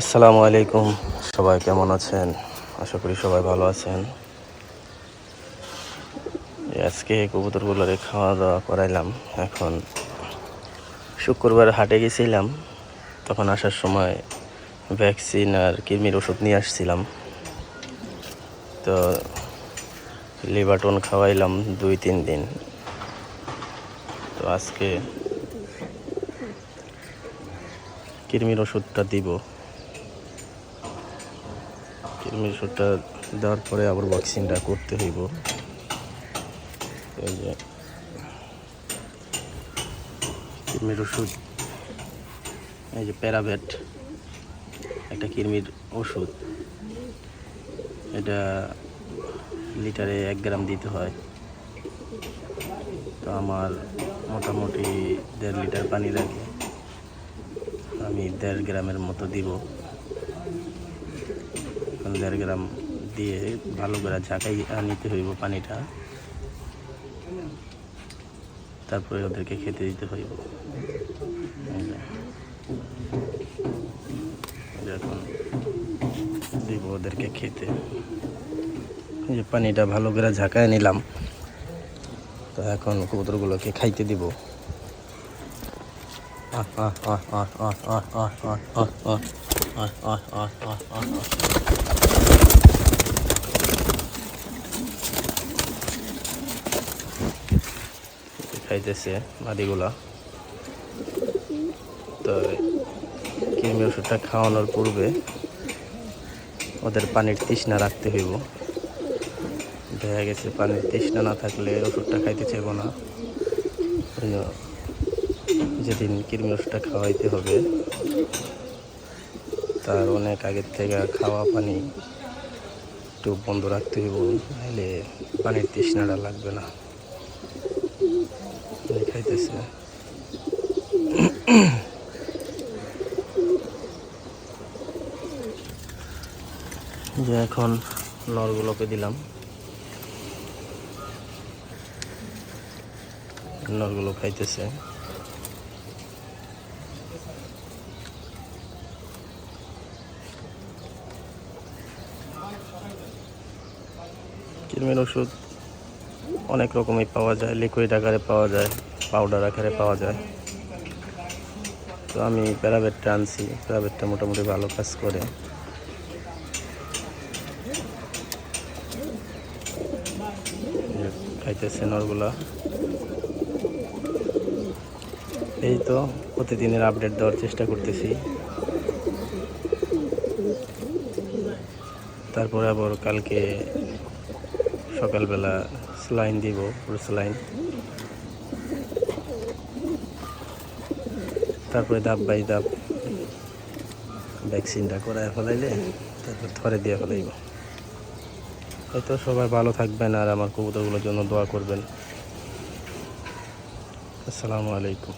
আসসালামু আলাইকুম। সবাই কেমন আছেন? আশা করি সবাই ভালো আছেন। আজকে কবুতরগুলোরে খাওয়া দাওয়া করাইলাম। এখন শুক্রবার হাটে গেছিলাম। তখন আসার সময় ভ্যাকসিন আর কৃমির ওষুধ নিয়ে আসছিলাম। তো লিবাটন খাওয়াইলাম দুই, তিন দিন। তো আজকে কৃমির ওষুধটা দিব। কৃমির ওষুধটা দেওয়ার পরে আবার ভ্যাকসিনটা করতে হইব। এই যে কৃমির ওষুধ, এই যে প্যারাভেট একটা কৃমির ওষুধ। এটা লিটারে এক গ্রাম দিতে হয়। তো আমার মোটামুটি দেড় লিটার পানি লাগে আমি দেড় গ্রামের মতো দিব। দেড় গ্রাম দিয়ে ভালো করে ঝাঁকাই নিতে হইব পানিটা। তারপরে ওদেরকে খেতে দিতে হইব। এখন দিব ওদেরকে খেতে। যে পানিটা ভালো করে ঝাঁকায় নিলাম। তো এখন কবুতরগুলোকে খাইতে দিব। আহ আহ আহ আহ আহ আহ আহ আহ আহ। আহ আহ আহ আহ আহ খাইতেছে মাদিগুলা তো কৃমি ওষুধটা খাওয়ানোর পূর্বে ওদের পানির তৃষ্ণা রাখতে হইব। দেখা গেছে পানির তৃষ্ণা না থাকলে ওষুধটা খাইতে চাইব না। যেদিন কৃমি ওষুধটা খাওয়াইতে হবে তার অনেক আগের থেকে খাওয়া পানি একটু বন্ধ রাখতে হইব নাহলে পানির তৃষ্ণাটা লাগবে না। খাইতেছে। যে এখন নরগুলোকে দিলাম। নরগুলো খাইতেছে। কৃমির ওষুধ অনেক রকমই পাওয়া যায় লিকুইড আকারে পাওয়া যায় পাউডার আকারে পাওয়া যায়। তো আমি প্যারাবেটটা আনছি প্যারাবেটটা মোটামুটি ভালো কাজ করে। খাইতেছে নরগুলা। এই তো প্রতিদিনের আপডেট দেওয়ার চেষ্টা করতেছি। তারপরে আবার কালকে সকালবেলা স্লাইন দিব, পুরো স্লাইন। তারপরে ধাপ বাই ধাপ ভ্যাকসিনটা করায় ফেলাইলে, তারপর ধরে দিয়ে ফেলাইব। হয়তো সবাই ভালো থাকবেন আর আমার কবুতরগুলোর জন্য দোয়া করবেন। আসসালামু আলাইকুম।